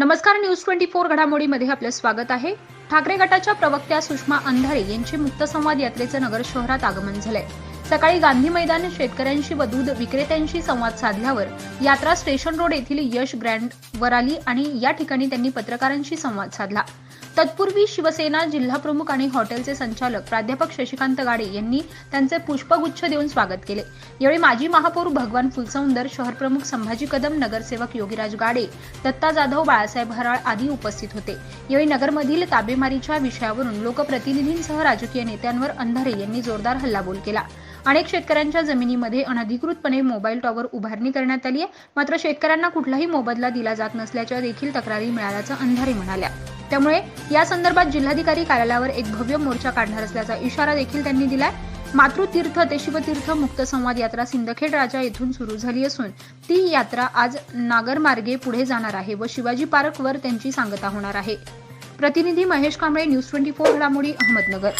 नमस्कार news twenty four घडामोडीमध्ये आपलं स्वागत आहे. ठाकरे गटाच्या प्रवक्त्या सुषमा अंधारे यांचे मुक्त संवाद यात्रेचं नगर शहरात आगमन झालंय. सकाळी गांधी मैदान शेतकऱ्यांशी व दूध विक्रेत्यांशी संवाद साधल्यावर यात्रा स्टेशन रोड येथील यश ग्रँड वर आली आणि या ठिकाणी त्यांनी पत्रकारांशी संवाद साधला. तत्पूर्वी शिवसेना जिल्हाप्रमुख आणि हॉटेलचे संचालक प्राध्यापक शशिकांत गाडे यांनी त्यांचे पुष्पगुच्छ देऊन स्वागत केले. यावेळी माजी महापौर भगवान फुलसौंदर शहरप्रमुख संभाजी कदम नगरसेवक योगीराज गाडे दत्ता जाधव बाळासाहेब हराळ आदी उपस्थित होते. यावेळी नगरमधील ताबेमारीच्या विषयावरून लोकप्रतिनिधींसह राजकीय नेत्यांवर अंधारे यांनी जोरदार हल्लाबोल केला. अनेक शेतकऱ्यांच्या जमिनीमध्ये अनधिकृतपणे मोबाईल टॉवर उभारणी करण्यात आली आहे. मात्र शेतकऱ्यांना कुठलाही मोबदला दिला जात नसल्याच्या देखील तक्रारी मिळाल्याचं अंधारे म्हणाल्या. त्यामुळे या संदर्भात जिल्हाधिकारी कार्यालयावर एक भव्य मोर्चा काढणार असल्याचा इशारा देखील त्यांनी दिलाय. मातृतीर्थ ते शिवतीर्थ मुक्त संवाद यात्रा सिंदखेड राजा येथून सुरू झाली असून ती यात्रा आज नागरमार्गे पुढे जाणार आहे व शिवाजी पार्कवर त्यांची सांगता होणार आहे. प्रतिनिधी Mahesh Kamble news twenty four घडामोडी अहमदनगर.